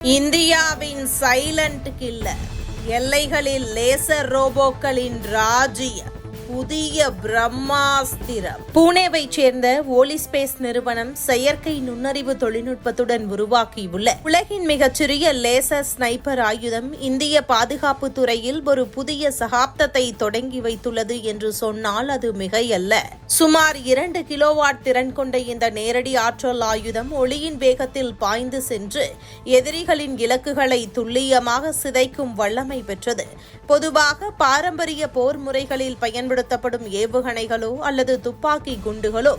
இந்தியாவின் silent killer எல்லைகளில் laser ரோபோக்களின் ராஜ்யம் புதிய பிரம்மாஸ்திரம். புனேவை சேர்ந்த ஓலிஸ்பேஸ் நிறுவனம் செயற்கை நுண்ணறிவு தொழில்நுட்பத்துடன் உருவாக்கியுள்ள உலகின் மிகச்சிறிய லேசர் ஸ்னைப்பர் ஆயுதம் இந்திய பாதுகாப்பு துறையில் ஒரு புதிய சகாப்தத்தை தொடங்கி வைத்துள்ளது என்று சொன்னால் அது மிகையல்ல. சுமார் இரண்டு கிலோவாட் திறன் கொண்ட இந்த நேரடி ஆற்றல் ஆயுதம் ஒளியின் வேகத்தில் பாய்ந்து சென்று எதிரிகளின் இலக்குகளை துல்லியமாக சிதைக்கும் வல்லமை பெற்றது. பொதுவாக பாரம்பரிய போர் முறைகளில் பயன்படுத்தப்படும் ஏவுகணைகளோ அல்லது துப்பாக்கி குண்டுகளோ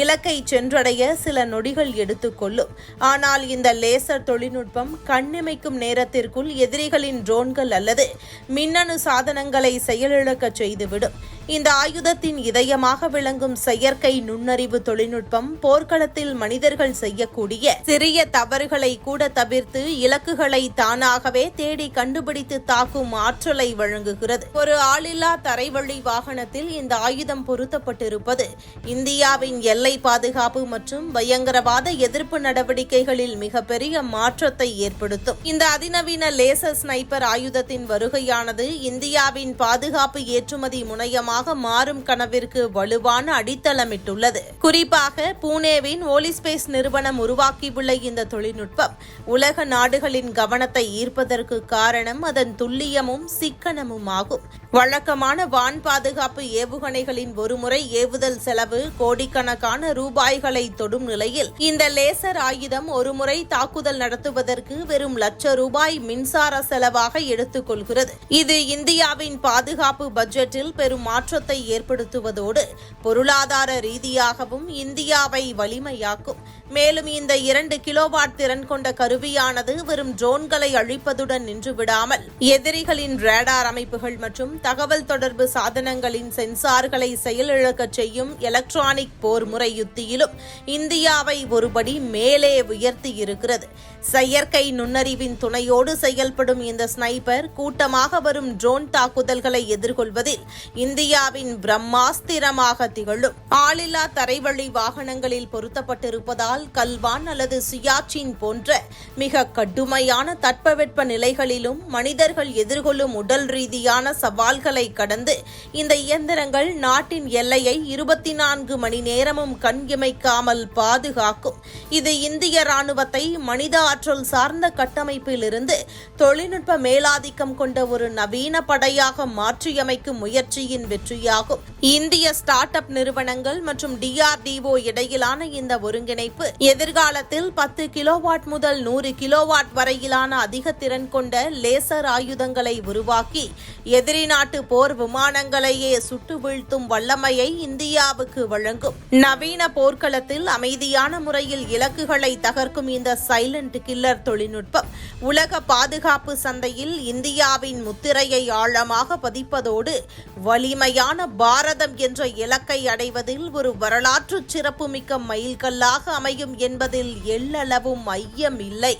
இலக்கை சென்றடைய சில நொடிகள் எடுத்துக்கொள்ளும் ஆனால் இந்த லேசர் தொழில்நுட்பம் கண்ணிமைக்கும் நேரத்திற்குள் எதிரிகளின் ட்ரோன்கள் அல்லது மின்னணு சாதனங்களை செயலிழக்கச் செய்துவிடும். இந்த ஆயுதத்தின் இதயமாக விளங்கும் செயற்கை நுண்ணறிவு தொழில்நுட்பம் போர்க்களத்தில் மனிதர்கள் செய்யக்கூடிய சிறிய தவறுகளை கூட தவிர்த்து இலக்குகளை தானாகவே தேடி கண்டுபிடித்து தாக்கும் ஆற்றலை வழங்குகிறது. ஒரு ஆளில்லா தரைவழி வாகனத்தில் இந்த ஆயுதம் பொருத்தப்பட்டிருப்பது இந்தியாவின் எல்லை பாதுகாப்பு மற்றும் பயங்கரவாத எதிர்ப்பு நடவடிக்கைகளில் மிகப்பெரிய மாற்றத்தை ஏற்படுத்தும். இந்த அதிநவீன லேசர் ஸ்னைப்பர் ஆயுதத்தின் வருகையானது இந்தியாவின் பாதுகாப்பு ஏற்றுமதி முனையமாக மாறும் கனவிற்கு வலுவான அடித்தளமிட்டுள்ளது. குறிப்பாக பூனேவின் ஓலிஸ்பேஸ் நிறுவனம் உருவாக்கியுள்ள இந்த தொழில்நுட்பம் உலக நாடுகளின் கவனத்தை ஈர்ப்பதற்கு காரணம் அதன் துல்லியமும் சிக்கனமும் ஆகும் வழக்கமான வான் பாதுகாப்பு ஏவுகணைகளின் ஒருமுறை ஏவுதல் செலவு கோடிக்கணக்கான ரூபாய்களை தொடும் நிலையில் இந்த லேசர் ஆயுதம் ஒருமுறை தாக்குதல் நடத்துவதற்கு வெறும் லட்ச ரூபாய் மின்சார செலவாக எடுத்துக்கொள்கிறது. இது இந்தியாவின் பாதுகாப்பு பட்ஜெட்டில் பெரும் மாற்றத்தை ஏற்படுத்துவதோடு பொருளாதார ரீதியாகவும் இந்தியாவை வலிமையாக்கும். மேலும் இந்த இரண்டு கிலோவாட் திறன் கொண்ட கருவியானது வெறும் ட்ரோன்களை அழிப்பதுடன் நின்றுவிடாமல் எதிரிகளின் ரேடார் அமைப்புகள் மற்றும் தகவல் தொடர்பு சாதனங்களின் சென்சார்களை செயலிழக்கச் செய்யும் எலக்ட்ரானிக் போர் முறை யுத்தியிலும் இந்தியாவை ஒருபடி மேலே உயர்த்தி இருக்கிறது செயற்கை நுண்ணறிவின் துணையோடு செயல்படும் இந்த ஸ்னைப்பர் கூட்டமாக வரும் ட்ரோன் தாக்குதல்களை எதிர்கொள்வதில் இந்தியாவின் பிரம்மாஸ்திரமாக திகழும். ஆளில்லா தரைவழி வாகனங்களில் பொருத்தப்பட்டிருப்பதால் கல்வான் அல்லது சியாச்சின் போன்ற மிக கடுமையான தட்பவெட்ப நிலைகளிலும் மனிதர்கள் எதிர்கொள்ளும் உடல் ரீதியான சவால்களை கடந்து இந்த இயந்திரங்கள் நாட்டின் எல்லையை இருபத்தி நான்கு மணி நேரமும் கண் இமைக்காமல் பாதுகாக்கும். இது இந்திய ராணுவத்தை மனித ஆற்றல் சார்ந்த கட்டமைப்பிலிருந்து தொழில்நுட்ப மேலாதிக்கம் கொண்ட ஒரு நவீன படையாக மாற்றியமைக்கும் முயற்சியின் வெற்றியாகும். இந்திய ஸ்டார்ட் அப் நிறுவனங்கள் மற்றும் டிஆர்டிஓ இடையிலான இந்த ஒருங்கிணைப்பு எதிர்காலத்தில் பத்து கிலோவாட் முதல் நூறு கிலோவாட் வரையிலான அதிக திறன் கொண்ட லேசர் ஆயுதங்களை உருவாக்கி எதிரி நாட்டு போர் விமானங்களையே சுட்டு வீழ்த்தும் வல்லமையை இந்தியாவுக்கு வழங்கும். நவீன போர்க்களத்தில் அமைதியான முறையில் இலக்குகளை தகர்க்கும் இந்த சைலண்ட் கில்லர் தொழில்நுட்பம். உலக பாதுகாப்பு சந்தையில் இந்தியாவின் முத்திரையை ஆழமாக பதிப்பதோடு வலிமையான பாரதம் என்ற இலக்கை அடைவதில் ஒரு வரலாற்று சிறப்புமிக்க மைல்கல்லாக அமையும் என்பதில் எள்ளளவும் ஐயம் இல்லை